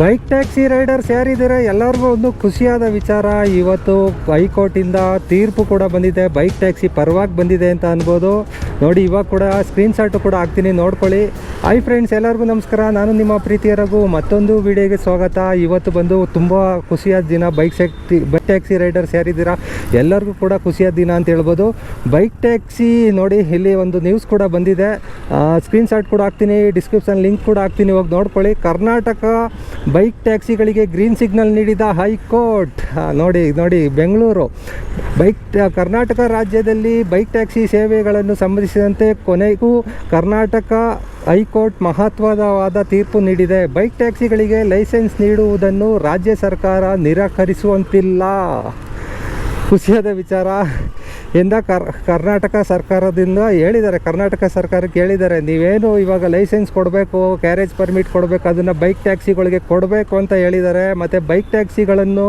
Bike taxi Riders ಯಾರಿದ್ದೀರ? ಎಲ್ಲರಿಗೂ ಒಂದು ಖುಷಿಯಾದ ವಿಚಾರ. ಇವತ್ತು ಹೈಕೋರ್ಟಿಂದ ತೀರ್ಪು ಕೂಡ ಬಂದಿದೆ. ಬೈಕ್ ಟ್ಯಾಕ್ಸಿ ಪರವಾಗಿ ಬಂದಿದೆ ಅಂತ ಅನ್ಬೋದು. ನೋಡಿ, ಇವಾಗ ಕೂಡ ಸ್ಕ್ರೀನ್ಶಾಟು ಕೂಡ ಹಾಕ್ತೀನಿ. ನೋಡ್ಕೊಳ್ಳಿ. ಹಾಯ್ ಫ್ರೆಂಡ್ಸ್ ಎಲ್ಲರಿಗೂ ನಮಸ್ಕಾರ. ನಾನು ನಿಮ್ಮ ಪ್ರೀತಿಯ ರಘು. ಮತ್ತೊಂದು ವಿಡಿಯೋಗೆ ಸ್ವಾಗತ. ಇವತ್ತು ಬಂದು ತುಂಬ ಖುಷಿಯಾದ ದಿನ. ಬೈಕ್ ಸೆಕ್ಟಿ ಬೈಕ್ ಟ್ಯಾಕ್ಸಿ ರೈಡರ್ಸ್ ಯಾರಿದ್ದೀರಾ? ಎಲ್ಲರಿಗೂ ಕೂಡ ಖುಷಿಯಾದ ದಿನ ಅಂತ ಹೇಳ್ಬೋದು. ಬೈಕ್ ಟ್ಯಾಕ್ಸಿ ನೋಡಿ, ಇಲ್ಲಿ ಒಂದು ನ್ಯೂಸ್ ಕೂಡ ಬಂದಿದೆ. ಸ್ಕ್ರೀನ್ ಶಾಟ್ ಕೂಡ ಹಾಕ್ತೀನಿ. ಡಿಸ್ಕ್ರಿಪ್ಷನ್ ಲಿಂಕ್ ಕೂಡ ಹಾಕ್ತೀನಿ. ಹೋಗಿ ನೋಡ್ಕೊಳ್ಳಿ. ಕರ್ನಾಟಕ ಬೈಕ್ ಟ್ಯಾಕ್ಸಿಗಳಿಗೆ ಗ್ರೀನ್ ಸಿಗ್ನಲ್ ನೀಡಿದ ಹೈಕೋರ್ಟ್. ನೋಡಿ ನೋಡಿ, ಬೆಂಗಳೂರು. ಬೈಕ್ ಕರ್ನಾಟಕ ರಾಜ್ಯದಲ್ಲಿ ಬೈಕ್ ಟ್ಯಾಕ್ಸಿ ಸೇವೆಗಳನ್ನು ಸಂಬಂಧಿಸಿದಂತೆ ಕೊನೆಗೂ ಕರ್ನಾಟಕ ಹೈಕೋರ್ಟ್ ಮಹತ್ವದವಾದ ತೀರ್ಪು ನೀಡಿದೆ. ಬೈಕ್ ಟ್ಯಾಕ್ಸಿಗಳಿಗೆ ಲೈಸೆನ್ಸ್ ನೀಡುವುದನ್ನು ರಾಜ್ಯ ಸರ್ಕಾರ ನಿರಾಕರಿಸುವಂತಿಲ್ಲ. ಖುಷಿಯಾದ ವಿಚಾರ. ಎಂದ ಕರ್, ಕರ್ನಾಟಕ ಸರ್ಕಾರದಿಂದ ಹೇಳಿದ್ದಾರೆ, ಕರ್ನಾಟಕ ಸರ್ಕಾರಕ್ಕೆ ಹೇಳಿದ್ದಾರೆ, ನೀವೇನು ಇವಾಗ ಲೈಸೆನ್ಸ್ ಕೊಡಬೇಕು ಕ್ಯಾರೇಜ್ ಪರ್ಮಿಟ್ ಕೊಡಬೇಕು, ಅದನ್ನು ಬೈಕ್ ಟ್ಯಾಕ್ಸಿಗಳಿಗೆ ಕೊಡಬೇಕು ಅಂತ ಹೇಳಿದ್ದಾರೆ, ಮತ್ತು ಬೈಕ್ ಟ್ಯಾಕ್ಸಿಗಳನ್ನು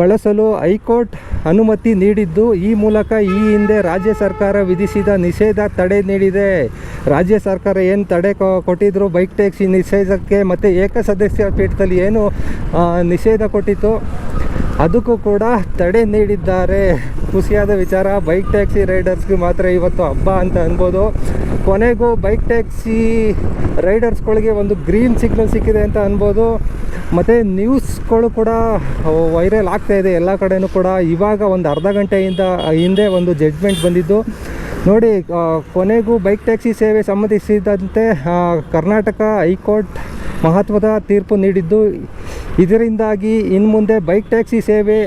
ಬಳಸಲು ಹೈಕೋರ್ಟ್ ಅನುಮತಿ ನೀಡಿದ್ದು ಈ ಮೂಲಕ ಈ ಹಿಂದೆ ರಾಜ್ಯ ಸರ್ಕಾರ ವಿಧಿಸಿದ ನಿಷೇಧ ತಡೆ ನೀಡಿದೆ. ರಾಜ್ಯ ಸರ್ಕಾರ ಏನು ತಡೆ ಕೊಟ್ಟಿದ್ರು, ಬೈಕ್ ಟ್ಯಾಕ್ಸಿ ನಿಷೇಧಕ್ಕೆ ಮತ್ತು ಏಕಸದಸ್ಯ ಪೀಠದಲ್ಲಿ ಏನು ನಿಷೇಧ ಕೊಟ್ಟಿತ್ತು? ಅದಕ್ಕೂ ಕೂಡ ತಡೆ ನೀಡಿದ್ದಾರೆ. ಖುಷಿಯಾದ ವಿಚಾರ ಬೈಕ್ ಟ್ಯಾಕ್ಸಿ ರೈಡರ್ಸ್ಗೆ ಮಾತ್ರ ಇವತ್ತು ಹಬ್ಬ ಅಂತ ಅನ್ಬೋದು. ಕೊನೆಗೂ ಬೈಕ್ ಟ್ಯಾಕ್ಸಿ ರೈಡರ್ಸ್ಗಳಿಗೆ ಒಂದು ಗ್ರೀನ್ ಸಿಗ್ನಲ್ ಸಿಕ್ಕಿದೆ ಅಂತ ಅನ್ಬೋದು. ಮತ್ತು ನ್ಯೂಸ್ಗಳು ಕೂಡ ವೈರಲ್ ಆಗ್ತಾ ಇದೆ ಎಲ್ಲ ಕಡೆಯೂ ಕೂಡ. ಇವಾಗ ಒಂದು ಅರ್ಧ ಗಂಟೆಯಿಂದ ಹಿಂದೆ ಒಂದು ಜಡ್ಜ್ಮೆಂಟ್ ಬಂದಿದ್ದು. ನೋಡಿ ಕೊನೆಗೂ ಬೈಕ್ ಟ್ಯಾಕ್ಸಿ ಸೇವೆ ಸಂಬಂಧಿಸಿದಂತೆ ಕರ್ನಾಟಕ ಹೈಕೋರ್ಟ್ ಮಹತ್ವದ ತೀರ್ಪು ನೀಡಿದ್ದು. ಇದರಿಂದಾಗಿ ಇನ್ನು ಮುಂದೆ ಬೈಕ್ ಟ್ಯಾಕ್ಸಿ ಸೇವೆ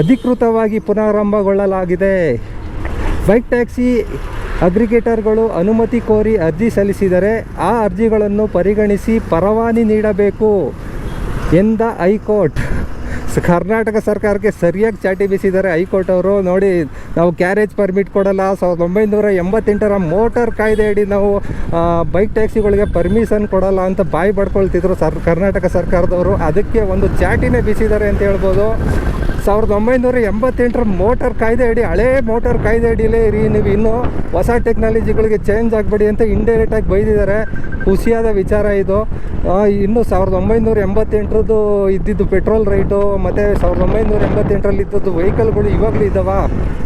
ಅಧಿಕೃತವಾಗಿ ಪುನರಾರಂಭಗೊಳ್ಳಲಾಗಿದೆ ಬೈಕ್ ಟ್ಯಾಕ್ಸಿ ಅಗ್ರಿಗೇಟರ್ಗಳು ಅನುಮತಿ ಕೋರಿ ಅರ್ಜಿ ಸಲ್ಲಿಸಿದರೆ ಆ ಅರ್ಜಿಗಳನ್ನು ಪರಿಗಣಿಸಿ ಪರವಾನಿ ನೀಡಬೇಕು ಎಂದ ಹೈಕೋರ್ಟ್. ಕರ್ನಾಟಕ ಸರ್ಕಾರಕ್ಕೆ ಸರಿಯಾಗಿ ಚಾಟಿ ಬೀಸಿದ್ದಾರೆ ಹೈಕೋರ್ಟ್ ಅವರು. ನೋಡಿ, ನಾವು ಕ್ಯಾರೇಜ್ ಪರ್ಮಿಟ್ ಕೊಡಲ್ಲ. ಸಾವಿರದ ಒಂಬೈನೂರ ಎಂಬತ್ತೆಂಟರ ಮೋಟಾರ್ ಕಾಯ್ದೆ ಅಡಿ ನಾವು ಬೈಕ್ ಟ್ಯಾಕ್ಸಿಗಳಿಗೆ ಪರ್ಮಿಷನ್ ಕೊಡಲ್ಲ ಅಂತ ಬಾಯಿ ಪಡ್ಕೊಳ್ತಿದ್ರು ಸರ್, ಕರ್ನಾಟಕ ಸರ್ಕಾರದವರು. ಅದಕ್ಕೆ ಒಂದು ಚಾಟಿನೇ ಬೀಸಿದ್ದಾರೆ ಅಂತ ಹೇಳ್ಬೋದು. ಸಾವಿರದ ಒಂಬೈನೂರ ಎಂಬತ್ತೆಂಟರ ಮೋಟಾರ್ ಕಾಯ್ದೆ ಅಡಿ, ಹಳೇ ಮೋಟಾರ್ ಕಾಯ್ದೆ ಅಡಿಲೇ ಇರಿ, ನೀವು ಇನ್ನೂ ಹೊಸ ಟೆಕ್ನಾಲಜಿಗಳಿಗೆ ಚೇಂಜ್ ಆಗಬೇಡಿ ಅಂತ ಇಂಡೈರೆಕ್ಟಾಗಿ ಬೈದಿದ್ದಾರೆ. ಖುಷಿಯಾದ ವಿಚಾರ ಇದು. ಇನ್ನು ಸಾವಿರದ ಒಂಬೈನೂರ ಎಂಬತ್ತೆಂಟರದ್ದು ಇದ್ದಿದ್ದು ಪೆಟ್ರೋಲ್ ರೇಟು ಮತ್ತು ಸಾವಿರದ ಒಂಬೈನೂರ ಎಂಬತ್ತೆಂಟರಲ್ಲಿ ಇದ್ದದ್ದು ವೆಹಿಕಲ್ಗಳು ಇವಾಗಲೂ ಇದ್ದಾವ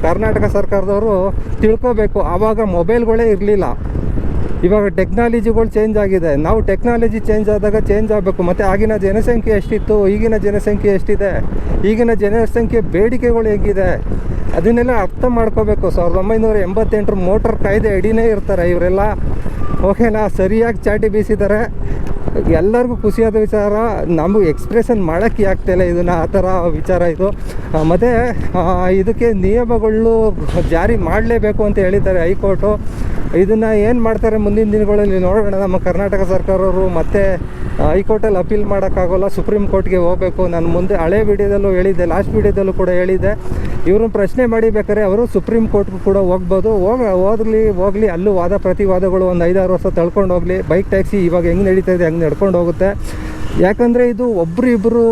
ಕರ್ನಾಟಕ ಸರ್ಕಾರದವರು ತಿಳ್ಕೋಬೇಕು, ಆವಾಗ ಮೊಬೈಲ್ಗಳೇ ಇರಲಿಲ್ಲ. ಇವಾಗ ಟೆಕ್ನಾಲಜಿಗಳು ಚೇಂಜ್ ಆಗಿದೆ. ನಾವು ಟೆಕ್ನಾಲಜಿ ಚೇಂಜ್ ಆದಾಗ ಚೇಂಜ್ ಆಗಬೇಕು. ಮತ್ತು ಆಗಿನ ಜನಸಂಖ್ಯೆ ಎಷ್ಟಿತ್ತು? ಈಗಿನ ಜನಸಂಖ್ಯೆ ಎಷ್ಟಿದೆ? ಈಗಿನ ಜನಸಂಖ್ಯೆ ಬೇಡಿಕೆಗಳು ಹೇಗಿದೆ? ಅದನ್ನೆಲ್ಲ ಅರ್ಥ ಮಾಡ್ಕೋಬೇಕು. ಸಾವಿರದ ಒಂಬೈನೂರ ಎಂಬತ್ತೆಂಟರ ಮೋಟರ್ ಕಾಯ್ದೆ ಅಡಿನೇ ಇರ್ತಾರೆ ಇವರೆಲ್ಲ. ಓಕೆನಾ? ಸರಿಯಾಗಿ ಚಾಟಿ ಬೀಸಿದ್ದಾರೆ. ಎಲ್ಲರಿಗೂ ಖುಷಿಯಾದ ವಿಚಾರ. ನಮಗೆ ಎಕ್ಸ್ಪ್ರೆಷನ್ ಮಾಡೋಕ್ಕೆ ಆಗ್ತಾಯಿಲ್ಲ ಇದನ್ನು, ಆ ಥರ ವಿಚಾರ ಇದು. ಮತ್ತು ಇದಕ್ಕೆ ನಿಯಮಗಳು ಜಾರಿ ಮಾಡಲೇಬೇಕು ಅಂತ ಹೇಳಿದ್ದಾರೆ ಹೈಕೋರ್ಟು. ಇದನ್ನು ಏನು ಮಾಡ್ತಾರೆ ಮುಂದಿನ ದಿನಗಳಲ್ಲಿ ನೋಡೋಣ. ನಮ್ಮ ಕರ್ನಾಟಕ ಸರ್ಕಾರವರು ಮತ್ತೆ ಹೈಕೋರ್ಟಲ್ಲಿ ಅಪೀಲ್ ಮಾಡೋಕ್ಕಾಗೋಲ್ಲ. ಸುಪ್ರೀಂ ಕೋರ್ಟ್ಗೆ ಹೋಗಬೇಕು. ನಾನು ಮುಂದೆ ಹಳೆ ವಿಡಿಯೋದಲ್ಲೂ ಹೇಳಿದ್ದೆ, ಲಾಸ್ಟ್ ವಿಡಿಯೋದಲ್ಲೂ ಕೂಡ ಹೇಳಿದ್ದೆ. ಇವ್ರನ್ನ ಪ್ರಶ್ನೆ ಮಾಡಿ ಬೇಕಾದ್ರೆ ಅವರು ಸುಪ್ರೀಂ ಕೋರ್ಟ್ಗೂ ಕೂಡ ಹೋಗ್ಬೋದು. ಹೋಗ, ಹೋಗ್ಲಿ, ಹೋಗಲಿ, ಅಲ್ಲೂ ವಾದ ಪ್ರತಿವಾದಗಳು ಒಂದು ಐದಾರು ವರ್ಷ ತಳ್ಕೊಂಡು ಹೋಗಲಿ. ಬೈಕ್ ಟ್ಯಾಕ್ಸಿ ಇವಾಗ ಹೆಂಗೆ ನಡೀತಾ ಇದೆ, ಹಂಗೆ ನಡ್ಕೊಂಡು ಹೋಗುತ್ತೆ. ಯಾಕಂದರೆ ಇದು ಒಬ್ಬರು ಇಬ್ಬರು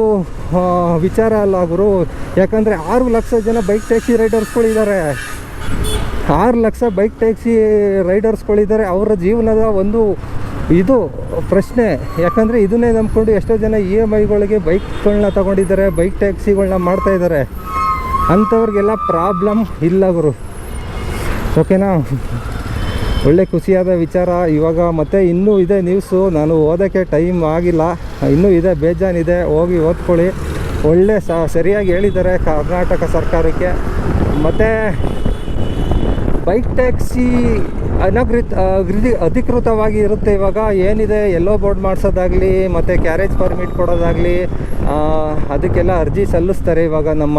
ವಿಚಾರ ಅಲ್ಲ ಗುರು. ಯಾಕಂದರೆ ಆರು ಲಕ್ಷ ಜನ ಬೈಕ್ ಟ್ಯಾಕ್ಸಿ ರೈಡರ್ಸ್ಗಳಿದ್ದಾರೆ ಆರು ಲಕ್ಷ ಬೈಕ್ ಟ್ಯಾಕ್ಸಿ ರೈಡರ್ಸ್ಗಳಿದ್ದಾರೆ ಅವರ ಜೀವನದ ಒಂದು ಇದು ಪ್ರಶ್ನೆ. ಯಾಕಂದರೆ ಇದನ್ನೇ ನಂಬ್ಕೊಂಡು ಎಷ್ಟೋ ಜನ ಇ ಎಂ ಐಗಳಿಗೆ ಬೈಕ್ಗಳನ್ನ ತಗೊಂಡಿದ್ದಾರೆ ಬೈಕ್ ಟ್ಯಾಕ್ಸಿಗಳನ್ನ ಮಾಡ್ತಾಯಿದ್ದಾರೆ ಅಂಥವ್ರಿಗೆಲ್ಲ ಪ್ರಾಬ್ಲಮ್ ಇಲ್ಲ ಗುರು. ಓಕೆನಾ ಒಳ್ಳೆ ಖುಷಿಯಾದ ವಿಚಾರ. ಇವಾಗ ಮತ್ತೆ ಇನ್ನೂ ಇದೆ ನ್ಯೂಸು ನಾನು ಓದೋಕ್ಕೆ ಟೈಮ್ ಆಗಿಲ್ಲ. ಇನ್ನೂ ಇದೆ, ಬೇಜಾನಿದೆ. ಹೋಗಿ ಓದ್ಕೊಳ್ಳಿ. ಒಳ್ಳೆ ಸರಿಯಾಗಿ ಹೇಳಿದ್ದಾರೆ ಕರ್ನಾಟಕ ಸರ್ಕಾರಕ್ಕೆ. ಮತ್ತು ಬೈಕ್ ಟ್ಯಾಕ್ಸಿ ಅನಗೃತ್ ಅಧಿಕೃತವಾಗಿ ಇರುತ್ತೆ ಇವಾಗ. ಏನಿದೆ? ಎಲ್ಲೋ ಬೋರ್ಡ್ ಮಾಡಿಸೋದಾಗಲಿ, ಮತ್ತು ಕ್ಯಾರೇಜ್ ಪರ್ಮಿಟ್ ಕೊಡೋದಾಗಲಿ ಅದಕ್ಕೆಲ್ಲ ಅರ್ಜಿ ಸಲ್ಲಿಸ್ತಾರೆ ಇವಾಗ ನಮ್ಮ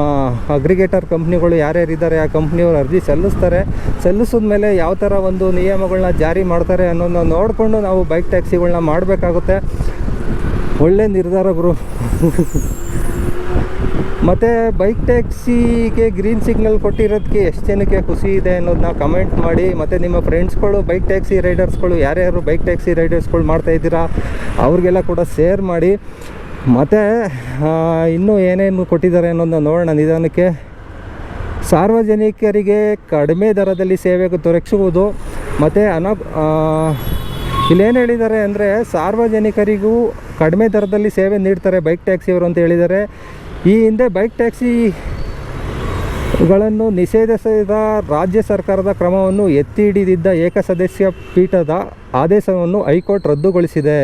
ಅಗ್ರಿಗೇಟರ್ ಕಂಪ್ನಿಗಳು ಯಾರ್ಯಾರಿದ್ದಾರೆ, ಆ ಕಂಪ್ನಿಯವರು ಅರ್ಜಿ ಸಲ್ಲಿಸ್ತಾರೆ. ಸಲ್ಲಿಸಿದ ಮೇಲೆ ಯಾವ ಥರ ಒಂದು ನಿಯಮಗಳನ್ನ ಜಾರಿ ಮಾಡ್ತಾರೆ ಅನ್ನೋದನ್ನ ನೋಡಿಕೊಂಡು ನಾವು ಬೈಕ್ ಟ್ಯಾಕ್ಸಿಗಳನ್ನ ಮಾಡಬೇಕಾಗುತ್ತೆ. ಒಳ್ಳೆ ನಿರ್ಧಾರ ಗುರು. ಮತ್ತು ಬೈಕ್ ಟ್ಯಾಕ್ಸಿಗೆ ಗ್ರೀನ್ ಸಿಗ್ನಲ್ ಕೊಟ್ಟಿರೋದಕ್ಕೆ ಎಷ್ಟು ಜನಕ್ಕೆ ಖುಷಿ ಇದೆ ಅನ್ನೋದನ್ನ ಕಮೆಂಟ್ ಮಾಡಿ. ಮತ್ತು ನಿಮ್ಮ ಫ್ರೆಂಡ್ಸ್ಗಳು ಬೈಕ್ ಟ್ಯಾಕ್ಸಿ ರೈಡರ್ಸ್ಗಳು ಯಾರ್ಯಾರು ಬೈಕ್ ಟ್ಯಾಕ್ಸಿ ರೈಡರ್ಸ್ಗಳು ಮಾಡ್ತಾ ಇದ್ದೀರಾ, ಅವ್ರಿಗೆಲ್ಲ ಕೂಡ ಶೇರ್ ಮಾಡಿ. ಮತ್ತು ಇನ್ನೂ ಏನೇನು ಕೊಟ್ಟಿದ್ದಾರೆ ಅನ್ನೋದನ್ನ ನೋಡೋಣ ನಿಧಾನಕ್ಕೆ. ಸಾರ್ವಜನಿಕರಿಗೆ ಕಡಿಮೆ ದರದಲ್ಲಿ ಸೇವೆ ದೊರಕಿಸುವುದು ಮತ್ತು ಅನ ಇಲ್ಲೇನು ಹೇಳಿದ್ದಾರೆ ಅಂದರೆ ಸಾರ್ವಜನಿಕರಿಗೂ ಕಡಿಮೆ ದರದಲ್ಲಿ ಸೇವೆ ನೀಡ್ತಾರೆ ಬೈಕ್ ಟ್ಯಾಕ್ಸಿಯವರು ಅಂತ ಹೇಳಿದ್ದಾರೆ. ಈ ಹಿಂದೆ ಬೈಕ್ ಟ್ಯಾಕ್ಸಿಗಳನ್ನು ನಿಷೇಧಿಸಿದ ರಾಜ್ಯ ಸರ್ಕಾರದ ಕ್ರಮವನ್ನು ಎತ್ತಿ ಹಿಡಿದಿದ್ದ ಏಕಸದಸ್ಯ ಪೀಠದ ಆದೇಶವನ್ನು ಹೈಕೋರ್ಟ್ ರದ್ದುಗೊಳಿಸಿದೆ.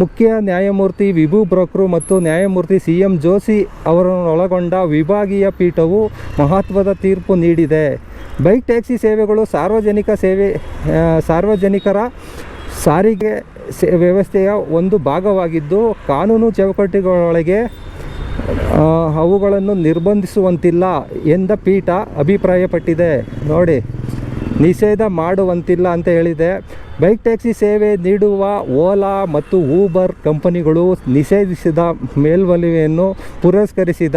ಮುಖ್ಯ ನ್ಯಾಯಮೂರ್ತಿ ವಿಭು ಬ್ರೋಕ್ರು ಮತ್ತು ನ್ಯಾಯಮೂರ್ತಿ ಸಿ ಎಂ ಜೋಶಿ ಅವರನ್ನೊಳಗೊಂಡ ವಿಭಾಗೀಯ ಪೀಠವು ಮಹತ್ವದ ತೀರ್ಪು ನೀಡಿದೆ. ಬೈಕ್ ಟ್ಯಾಕ್ಸಿ ಸೇವೆಗಳು ಸಾರ್ವಜನಿಕ ಸೇವೆ ಸಾರ್ವಜನಿಕರ ಸಾರಿಗೆ ವ್ಯವಸ್ಥೆಯ ಒಂದು ಭಾಗವಾಗಿದ್ದು, ಕಾನೂನು ಚೌಕಟ್ಟುಗಳೊಳಗೆ ಅವುಗಳನ್ನು ನಿರ್ಬಂಧಿಸುವಂತಿಲ್ಲ ಎಂದ ಪೀಠ ಅಭಿಪ್ರಾಯಪಟ್ಟಿದೆ. ನೋಡಿ. ನಿಷೇಧ ಮಾಡುವಂತಿಲ್ಲ ಅಂತ ಹೇಳಿದೆ. ಬೈಕ್ ಟ್ಯಾಕ್ಸಿ ಸೇವೆ ನೀಡುವ ಓಲಾ ಮತ್ತು ಊಬರ್ ಕಂಪನಿಗಳು ನಿಷೇಧಿಸಿದ ಮೇಲ್ಮನವಿಯನ್ನು ಪುರಸ್ಕರಿಸಿದ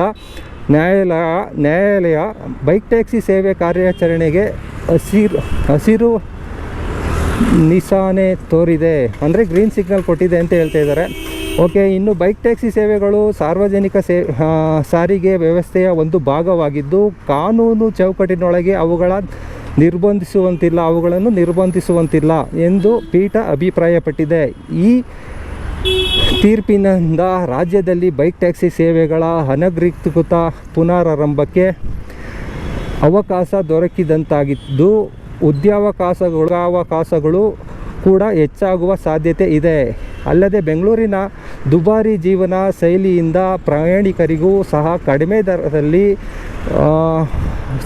ನ್ಯಾಯಾಲಯ ನ್ಯಾಯಾಲಯ ಬೈಕ್ ಟ್ಯಾಕ್ಸಿ ಸೇವೆ ಕಾರ್ಯಾಚರಣೆಗೆ ಹಸಿರು ಹಸಿರು ನಿಶಾನೆ ತೋರಿದೆ. ಅಂದರೆ ಗ್ರೀನ್ ಸಿಗ್ನಲ್ ಕೊಟ್ಟಿದೆ ಅಂತ ಹೇಳ್ತಾ ಇದ್ದಾರೆ. ಓಕೆ, ಇನ್ನು ಬೈಕ್ ಟ್ಯಾಕ್ಸಿ ಸೇವೆಗಳು ಸಾರ್ವಜನಿಕ ಸೇ ಸಾರಿಗೆ ವ್ಯವಸ್ಥೆಯ ಒಂದು ಭಾಗವಾಗಿದ್ದು, ಕಾನೂನು ಚೌಕಟ್ಟಿನೊಳಗೆ ಅವುಗಳ ನಿರ್ಬಂಧಿಸುವಂತಿಲ್ಲ, ಅವುಗಳನ್ನು ನಿರ್ಬಂಧಿಸುವಂತಿಲ್ಲ ಎಂದು ಪೀಠ ಅಭಿಪ್ರಾಯಪಟ್ಟಿದೆ. ಈ ತೀರ್ಪಿನಿಂದ ರಾಜ್ಯದಲ್ಲಿ ಬೈಕ್ ಟ್ಯಾಕ್ಸಿ ಸೇವೆಗಳ ಅನಧಿಕೃತ ಪುನರಾರಂಭಕ್ಕೆ ಅವಕಾಶ ದೊರಕಿದಂತಾಗಿದ್ದು, ಉದ್ಯಾವಕಾಶಗಳು ಅವಕಾಶಗಳು ಕೂಡ ಹೆಚ್ಚಾಗುವ ಸಾಧ್ಯತೆ ಇದೆ. ಅಲ್ಲದೆ ಬೆಂಗಳೂರಿನ ದುಬಾರಿ ಜೀವನ ಶೈಲಿಯಿಂದ ಪ್ರಯಾಣಿಕರಿಗೂ ಸಹ ಕಡಿಮೆ ದರದಲ್ಲಿ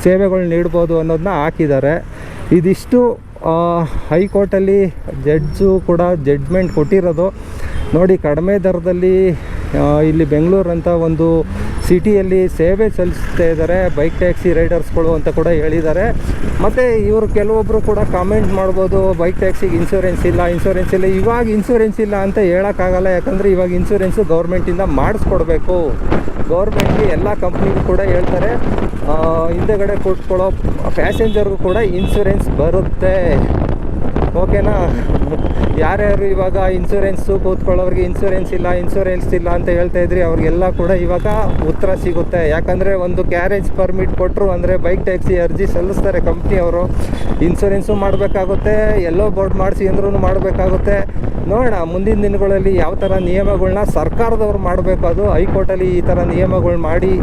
ಸೇವೆಗಳು ನೀಡ್ಬೋದು ಅನ್ನೋದನ್ನ ಹಾಕಿದ್ದಾರೆ. ಇದಿಷ್ಟು ಹೈಕೋರ್ಟಲ್ಲಿ ಜಡ್ಜು ಕೂಡ ಜಡ್ಜ್ಮೆಂಟ್ ಕೊಟ್ಟಿರೋದು. ನೋಡಿ, ಕಡಿಮೆ ದರದಲ್ಲಿ ಇಲ್ಲಿ ಬೆಂಗಳೂರಂಥ ಒಂದು ಸಿಟಿಯಲ್ಲಿ ಸೇವೆ ಸಲ್ಲಿಸ್ತಾ ಇದ್ದಾರೆ, ಬೈಕ್ ಟ್ಯಾಕ್ಸಿ ರೈಡರ್ಸ್ಗಳು ಅಂತ ಕೂಡ ಹೇಳಿದ್ದಾರೆ. ಮತ್ತು ಇವರು ಕೆಲವೊಬ್ಬರು ಕೂಡ ಕಾಮೆಂಟ್ ಮಾಡ್ಬೋದು, ಬೈಕ್ ಟ್ಯಾಕ್ಸಿಗೆ ಇನ್ಶೂರೆನ್ಸ್ ಇಲ್ಲ ಇನ್ಶೂರೆನ್ಸ್ ಇಲ್ಲ, ಇವಾಗ ಇನ್ಶೂರೆನ್ಸ್ ಇಲ್ಲ ಅಂತ ಹೇಳೋಕ್ಕಾಗಲ್ಲ. ಯಾಕಂದರೆ ಇವಾಗ ಇನ್ಶೂರೆನ್ಸು ಗೌರ್ಮೆಂಟಿಂದ ಮಾಡಿಸ್ಕೊಡ್ಬೇಕು. ಗೌರ್ಮೆಂಟ್ಗೆ ಎಲ್ಲ ಕಂಪ್ನಿಗೂ ಕೂಡ ಹೇಳ್ತಾರೆ ಹಿಂದೆಗಡೆ ಕೊಟ್ಕೊಳ್ಳೋ ಪ್ಯಾಸೆಂಜರ್ಗೂ ಕೂಡ ಇನ್ಶೂರೆನ್ಸ್ ಬರುತ್ತೆ. ಓಕೆನಾ? ಯಾರ್ಯಾರು ಇವಾಗ ಇನ್ಸೂರೆನ್ಸು ಕೂತ್ಕೊಳ್ಳೋರಿಗೆ ಇನ್ಸೂರೆನ್ಸ್ ಇಲ್ಲ ಇನ್ಸೂರೆನ್ಸ್ ಇಲ್ಲ ಅಂತ ಹೇಳ್ತಾ ಇದ್ರಿ, ಅವ್ರಿಗೆಲ್ಲ ಕೂಡ ಇವಾಗ ಉತ್ತರ ಸಿಗುತ್ತೆ. ಯಾಕಂದರೆ ಒಂದು ಕ್ಯಾರೇಜ್ ಪರ್ಮಿಟ್ ಕೊಟ್ಟರು ಅಂದರೆ ಬೈಕ್ ಟ್ಯಾಕ್ಸಿ ಅರ್ಜಿ ಸಲ್ಲಿಸ್ತಾರೆ ಕಂಪ್ನಿಯವರು ಇನ್ಸೂರೆನ್ಸು ಮಾಡಬೇಕಾಗುತ್ತೆ, ಎಲ್ಲೋ ಬೋರ್ಡ್ ಮಾಡಿಸಿ ಅಂದ್ರೂ ಮಾಡಬೇಕಾಗುತ್ತೆ. ನೋಡೋಣ, ಮುಂದಿನ ದಿನಗಳಲ್ಲಿ ಯಾವ ಥರ ನಿಯಮಗಳನ್ನ ಸರ್ಕಾರದವ್ರು ಮಾಡಬೇಕು, ಅದು ಹೈಕೋರ್ಟಲ್ಲಿ ಈ ಥರ ನಿಯಮಗಳು ಮಾಡಿ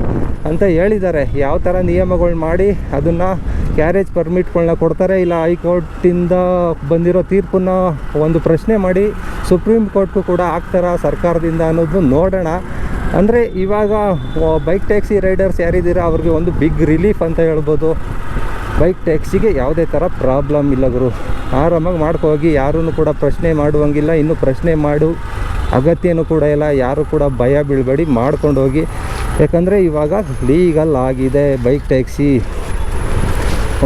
ಅಂತ ಹೇಳಿದ್ದಾರೆ. ಯಾವ ಥರ ನಿಯಮಗಳು ಮಾಡಿ ಅದನ್ನು ಕ್ಯಾರೇಜ್ ಪರ್ಮಿಟ್ಗಳನ್ನ ಕೊಡ್ತಾರೆ, ಇಲ್ಲ ಹೈಕೋರ್ಟಿಂದ ಬಂದಿರೋ ತೀರ್ಪನ್ನು ಒಂದು ಪ್ರಶ್ನೆ ಮಾಡಿ ಸುಪ್ರೀಂ ಕೋರ್ಟ್ಗೂ ಕೂಡ ಆಗ್ತಾರ ಸರ್ಕಾರದಿಂದ ಅನ್ನೋದು ನೋಡೋಣ. ಅಂದರೆ ಇವಾಗ ಬೈಕ್ ಟ್ಯಾಕ್ಸಿ ರೈಡರ್ಸ್ ಯಾರಿದ್ದೀರಾ, ಅವ್ರಿಗೆ ಒಂದು ಬಿಗ್ ರಿಲೀಫ್ ಅಂತ ಹೇಳ್ಬೋದು. ಬೈಕ್ ಟ್ಯಾಕ್ಸಿಗೆ ಯಾವುದೇ ಥರ ಪ್ರಾಬ್ಲಮ್ ಇಲ್ಲ ಗುರು. ಆರಾಮಾಗಿ ಮಾಡ್ಕೋಗಿ ಯಾರೂ ಕೂಡ ಪ್ರಶ್ನೆ ಮಾಡುವಂಗಿಲ್ಲ, ಇನ್ನು ಪ್ರಶ್ನೆ ಮಾಡು. ಅಗತ್ಯನೂ ಕೂಡ ಇಲ್ಲ, ಯಾರು ಕೂಡ ಭಯ ಬೀಳಬೇಡಿ ಮಾಡ್ಕೊಂಡು ಹೋಗಿ. ಯಾಕಂದರೆ ಇವಾಗ ಲೀಗಲ್ ಆಗಿದೆ ಬೈಕ್ ಟ್ಯಾಕ್ಸಿ.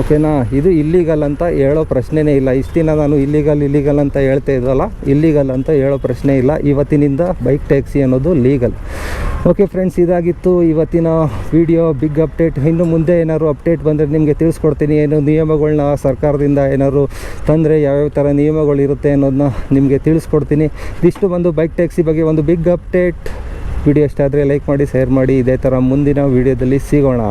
ಓಕೆನಾ ಇದು ಇಲ್ಲಿಗಲ್ ಅಂತ ಹೇಳೋ ಪ್ರಶ್ನೆನೇ ಇಲ್ಲ. ಇಷ್ಟು ದಿನ ನಾನು ಇಲ್ಲಿಗಲ್ ಇಲ್ಲಿಗಲ್ ಅಂತ ಹೇಳ್ತಾ ಇದ್ವಲ್ಲ ಇಲ್ಲಿಗಲ್ ಅಂತ ಹೇಳೋ ಪ್ರಶ್ನೆ ಇಲ್ಲ. ಇವತ್ತಿನಿಂದ ಬೈಕ್ ಟ್ಯಾಕ್ಸಿ ಅನ್ನೋದು ಲೀಗಲ್ ಓಕೆ ಫ್ರೆಂಡ್ಸ್ ಇದಾಗಿತ್ತು ಇವತ್ತಿನ ವಿಡಿಯೋ ಬಿಗ್ ಅಪ್ಡೇಟ್ ಇನ್ನು ಮುಂದೆ ಏನಾದ್ರು ಅಪ್ಡೇಟ್ ಬಂದರೆ ನಿಮಗೆ ತಿಳಿಸ್ಕೊಡ್ತೀನಿ. ಏನು ನಿಯಮಗಳನ್ನ ಸರ್ಕಾರದಿಂದ ಏನಾದ್ರು ತಂದರೆ ಯಾವ್ಯಾವ ಥರ ನಿಯಮಗಳು ಇರುತ್ತೆ ಅನ್ನೋದನ್ನ ನಿಮಗೆ ತಿಳಿಸ್ಕೊಡ್ತೀನಿ. ಇಷ್ಟು ಬಂದು ಬೈಕ್ ಟ್ಯಾಕ್ಸಿ ಬಗ್ಗೆ ಒಂದು ಬಿಗ್ ಅಪ್ಡೇಟ್ ವಿಡಿಯೋ ಇಷ್ಟ ಆದರೆ ಲೈಕ್ ಮಾಡಿ ಶೇರ್ ಮಾಡಿ. ಇದೇ ಥರ ಮುಂದಿನ ವಿಡಿಯೋದಲ್ಲಿ ಸಿಗೋಣ.